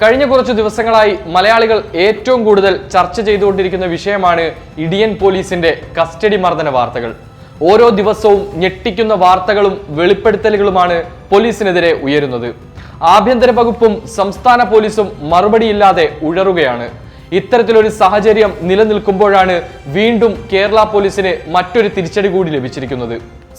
കഴിഞ്ഞ കുറച്ച് ദിവസങ്ങളായി മലയാളികൾ ഏറ്റവും കൂടുതൽ ചർച്ച ചെയ്തുകൊണ്ടിരിക്കുന്ന വിഷയമാണ് ഇടിയൻ പോലീസിന്റെ കസ്റ്റഡി മർദ്ദന വാർത്തകൾ. ഓരോ ദിവസവും ഞെട്ടിക്കുന്ന വാർത്തകളും വെളിപ്പെടുത്തലുകളുമാണ് പോലീസിനെതിരെ ഉയരുന്നത്. ആഭ്യന്തര വകുപ്പും സംസ്ഥാന പോലീസും മറുപടിയില്ലാതെ ഉഴറുകയാണ്. ഇത്തരത്തിലൊരു സാഹചര്യം നിലനിൽക്കുമ്പോഴാണ് വീണ്ടും കേരള പോലീസിന് മറ്റൊരു തിരിച്ചടി കൂടി ലഭിച്ചിരിക്കുന്നത്.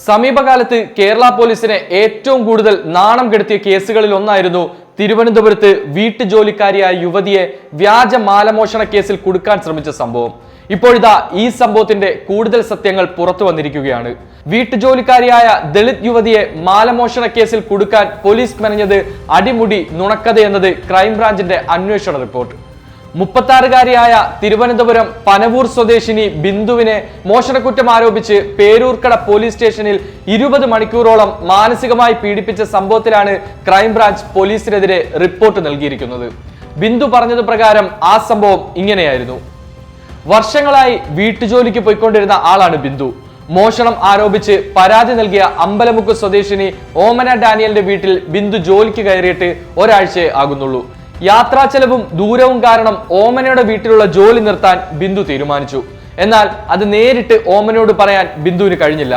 സമീപകാലത്ത് കേരള പോലീസിനെ ഏറ്റവും കൂടുതൽ നാണം കെടുത്തിയ കേസുകളിൽ ഒന്നായിരുന്നു തിരുവനന്തപുരത്ത് വീട്ടുജോലിക്കാരിയായ യുവതിയെ വ്യാജ മാലമോഷണ കേസിൽ കുടുക്കാൻ ശ്രമിച്ച സംഭവം. ഇപ്പോഴിതാ ഈ സംഭവത്തിന്റെ കൂടുതൽ സത്യങ്ങൾ പുറത്തു വന്നിരിക്കുകയാണ്. വീട്ടുജോലിക്കാരിയായ ദളിത് യുവതിയെ മാലമോഷണ കേസിൽ കുടുക്കാൻ പോലീസ് മെനഞ്ഞത് അടിമുടി നുണക്കഥയെന്നത് ക്രൈംബ്രാഞ്ചിന്റെ അന്വേഷണ റിപ്പോർട്ട്. മുപ്പത്താറുകാരിയായ തിരുവനന്തപുരം പനവൂർ സ്വദേശിനി ബിന്ദുവിനെ മോഷണക്കുറ്റം ആരോപിച്ച് പേരൂർക്കട പോലീസ് സ്റ്റേഷനിൽ ഇരുപത് മണിക്കൂറോളം മാനസികമായി പീഡിപ്പിച്ച സംഭവത്തിലാണ് ക്രൈംബ്രാഞ്ച് പോലീസിനെതിരെ റിപ്പോർട്ട് നൽകിയിരിക്കുന്നത്. ബിന്ദു പറഞ്ഞത് പ്രകാരം ആ സംഭവം ഇങ്ങനെയായിരുന്നു. വർഷങ്ങളായി വീട്ടുജോലിക്ക് പോയിക്കൊണ്ടിരുന്ന ആളാണ് ബിന്ദു. മോഷണം ആരോപിച്ച് പരാതി നൽകിയ അമ്പലമുക്ക് സ്വദേശിനി ഓമന ഡാനിയലിന്റെ വീട്ടിൽ ബിന്ദു ജോലിക്ക് കയറിയിട്ട് ഒരാഴ്ചയെ ആകുന്നുള്ളൂ. യാത്രാ ചെലവും ദൂരവും കാരണം ഓമനയുടെ വീട്ടിലുള്ള ജോലി നിർത്താൻ ബിന്ദു തീരുമാനിച്ചു. എന്നാൽ അത് നേരിട്ട് ഓമനയോട് പറയാൻ ബിന്ദുവിന് കഴിഞ്ഞില്ല.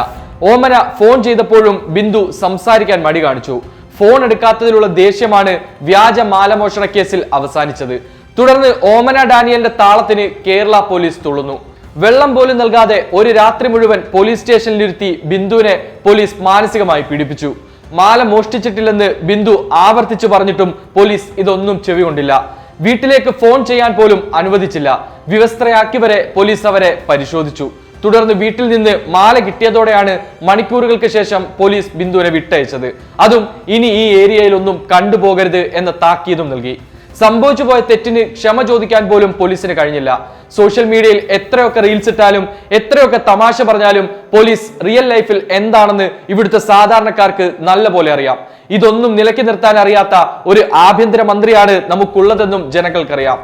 ഓമന ഫോൺ ചെയ്തപ്പോഴും ബിന്ദു സംസാരിക്കാൻ മടി കാണിച്ചു. ഫോൺ എടുക്കാത്തതിലുള്ള ദേഷ്യമാണ് വ്യാജ മാലമോഷണ കേസിൽ അവസാനിച്ചത്. തുടർന്ന് ഓമന ഡാനിയലിന്റെ താളത്തിന് കേരള പോലീസ് തുള്ളുന്നു വെള്ളം പോലും നൽകാതെ ഒരു രാത്രി മുഴുവൻ പോലീസ് സ്റ്റേഷനിലിരുത്തി ബിന്ദുവിനെ പോലീസ് മാനസികമായി പീഡിപ്പിച്ചു. മാല മോഷ്ടിച്ചിട്ടില്ലെന്ന് ബിന്ദു ആവർത്തിച്ചു പറഞ്ഞിട്ടും പോലീസ് ഇതൊന്നും ചെവികൊണ്ടില്ല. വീട്ടിലേക്ക് ഫോൺ ചെയ്യാൻ പോലും അനുവദിച്ചില്ല. വിവസ്ത്രയാക്കി വരെ പോലീസ് അവരെ പരിശോധിച്ചു. തുടർന്ന് വീട്ടിൽ നിന്ന് മാല കിട്ടിയതോടെയാണ് മണിക്കൂറുകൾക്ക് ശേഷം പോലീസ് ബിന്ദുവിനെ വിട്ടയച്ചത്. അതും ഇനി ഈ ഏരിയയിലൊന്നും കണ്ടുപോകരുത് എന്ന താക്കീതും നൽകി. സംഭവിച്ചു പോയ തെറ്റിന് ക്ഷമ ചോദിക്കാൻ പോലും പോലീസിന് കഴിഞ്ഞില്ല. സോഷ്യൽ മീഡിയയിൽ എത്രയൊക്കെ റീൽസ് ഇട്ടാലും എത്രയൊക്കെ തമാശ പറഞ്ഞാലും പോലീസ് റിയൽ ലൈഫിൽ എന്താണെന്ന് ഇവിടുത്തെ സാധാരണക്കാർക്ക് നല്ല പോലെ അറിയാം. ഇതൊന്നും നിലക്കി നിർത്താൻ അറിയാത്ത ഒരു ആഭ്യന്തര മന്ത്രിയാണ് നമുക്കുള്ളതെന്നും ജനങ്ങൾക്കറിയാം.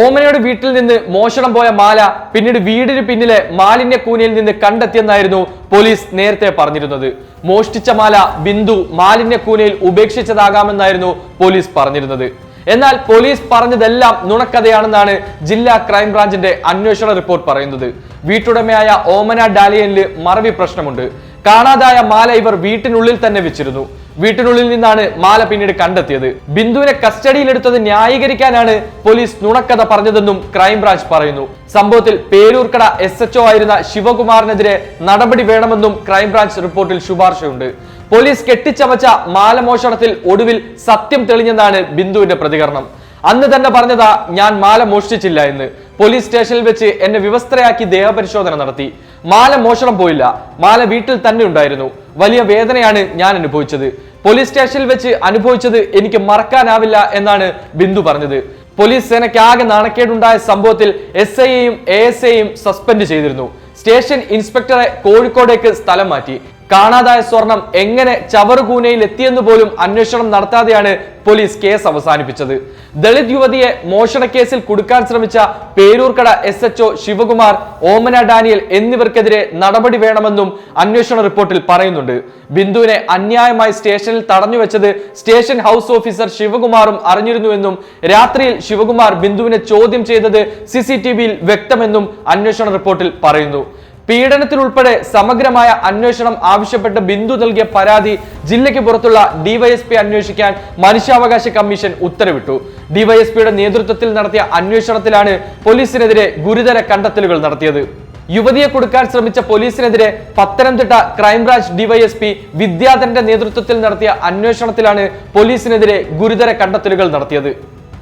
ഓമനയുടെ വീട്ടിൽ നിന്ന് മോഷണം പോയ മാല പിന്നീട് വീടിന് പിന്നിലെ മാലിന്യ കൂനയിൽ നിന്ന് കണ്ടെത്തിയെന്നായിരുന്നു പോലീസ് നേരത്തെ പറഞ്ഞിരുന്നത്. മോഷ്ടിച്ച മാല ബിന്ദു മാലിന്യ കൂനയിൽ ഉപേക്ഷിച്ചതാകാമെന്നായിരുന്നു പോലീസ് പറഞ്ഞിരുന്നത്. എന്നാൽ പോലീസ് പറഞ്ഞതെല്ലാം നുണക്കഥയാണെന്നാണ് ജില്ലാ ക്രൈംബ്രാഞ്ചിന്റെ അന്വേഷണ റിപ്പോർട്ട് പറയുന്നത്. വീട്ടുടമയായ ഓമന ഡാലിയനിൽ മറവി പ്രശ്നമുണ്ട്. കാണാതായ മാല ഇവർ വീട്ടിനുള്ളിൽ തന്നെ വെച്ചിരുന്നു. വീട്ടിനുള്ളിൽ നിന്നാണ് മാല പിന്നീട് കണ്ടെത്തിയത്. ബിന്ദുവിനെ കസ്റ്റഡിയിലെടുത്തത് ന്യായീകരിക്കാനാണ് പോലീസ് നുണക്കഥ പറഞ്ഞതെന്നും ക്രൈംബ്രാഞ്ച് പറയുന്നു. സംഭവത്തിൽ പേരൂർക്കട എസ് എച്ച്ഒ ആയിരുന്ന ശിവകുമാറിനെതിരെ നടപടി വേണമെന്നും ക്രൈംബ്രാഞ്ച് റിപ്പോർട്ടിൽ ശുപാർശയുണ്ട്. പോലീസ് കെട്ടിച്ചമച്ച മാലമോഷണത്തിൽ ഒടുവിൽ സത്യം തെളിഞ്ഞെന്നാണ് ബിന്ദുവിന്റെ പ്രതികരണം. അന്ന് തന്നെ പറഞ്ഞതാ ഞാൻ മാല മോഷ്ടിച്ചില്ല എന്ന്. പോലീസ് സ്റ്റേഷനിൽ വെച്ച് എന്നെ വിവസ്ത്രയാക്കി ദേഹപരിശോധന നടത്തി. മാല മോഷണം പോയില്ല. മാല വീട്ടിൽ തന്നെ ഉണ്ടായിരുന്നു. വലിയ വേദനയാണ് ഞാൻ അനുഭവിച്ചത്. പോലീസ് സ്റ്റേഷനിൽ വെച്ച് അനുഭവിച്ചത് എനിക്ക് മറക്കാനാവില്ല എന്നാണ് ബിന്ദു പറഞ്ഞത്. പോലീസ് സേനയ്ക്ക് ആകെ നാണക്കേടുണ്ടായ സംഭവത്തിൽ എസ് ഐയെയും എ എസ് ഐയും സസ്പെൻഡ് ചെയ്തിരുന്നു. സ്റ്റേഷൻ ഇൻസ്പെക്ടറെ കോഴിക്കോടേക്ക് സ്ഥലം മാറ്റി. കാണാതായ സ്വർണം എങ്ങനെ ചവറുകൂനയിൽ എത്തിയെന്ന് പോലും അന്വേഷണം നടത്താതെയാണ് പോലീസ് കേസ് അവസാനിപ്പിച്ചത്. ദളിത് യുവതിയെ മോഷണക്കേസിൽ കുടുക്കാൻ ശ്രമിച്ച Peroorkada S HO Sivakumar Omana Daniel എന്നിവർക്കെതിരെ നടപടി വേണമെന്നും അന്വേഷണ റിപ്പോർട്ടിൽ പറയുന്നുണ്ട്. ബിന്ദുവിനെ അന്യായമായി സ്റ്റേഷനിൽ തടഞ്ഞുവെച്ചത് സ്റ്റേഷൻ ഹൗസ് ഓഫീസർ ശിവകുമാറും അറിഞ്ഞിരുന്നുവെന്നും രാത്രിയിൽ ശിവകുമാർ ബിന്ദുവിനെ ചോദ്യം ചെയ്തത് സി വ്യക്തമെന്നും അന്വേഷണ റിപ്പോർട്ടിൽ പറയുന്നു. പീഡനത്തിൽ ഉൾപ്പെടെ സമഗ്രമായ അന്വേഷണം ആവശ്യപ്പെട്ട് ബിന്ദു നൽകിയ പരാതി ജില്ലയ്ക്ക് പുറത്തുള്ള ഡിവൈഎസ്പി അന്വേഷിക്കാൻ മനുഷ്യാവകാശ കമ്മീഷൻ ഉത്തരവിട്ടു. ഡിവൈഎസ്പിയുടെ നേതൃത്വത്തിൽ നടത്തിയ അന്വേഷണത്തിലാണ് പോലീസിനെതിരെ ഗുരുതര കണ്ടെത്തലുകൾ നടത്തിയത്. യുവതിയെ കൊടുക്കാൻ ശ്രമിച്ച പോലീസിനെതിരെ പത്തനംതിട്ട ക്രൈംബ്രാഞ്ച് ഡിവൈഎസ്പി വിദ്യാധരന്റെ നേതൃത്വത്തിൽ നടത്തിയ അന്വേഷണത്തിലാണ് പോലീസിനെതിരെ ഗുരുതര കണ്ടെത്തലുകൾ നടത്തിയത്.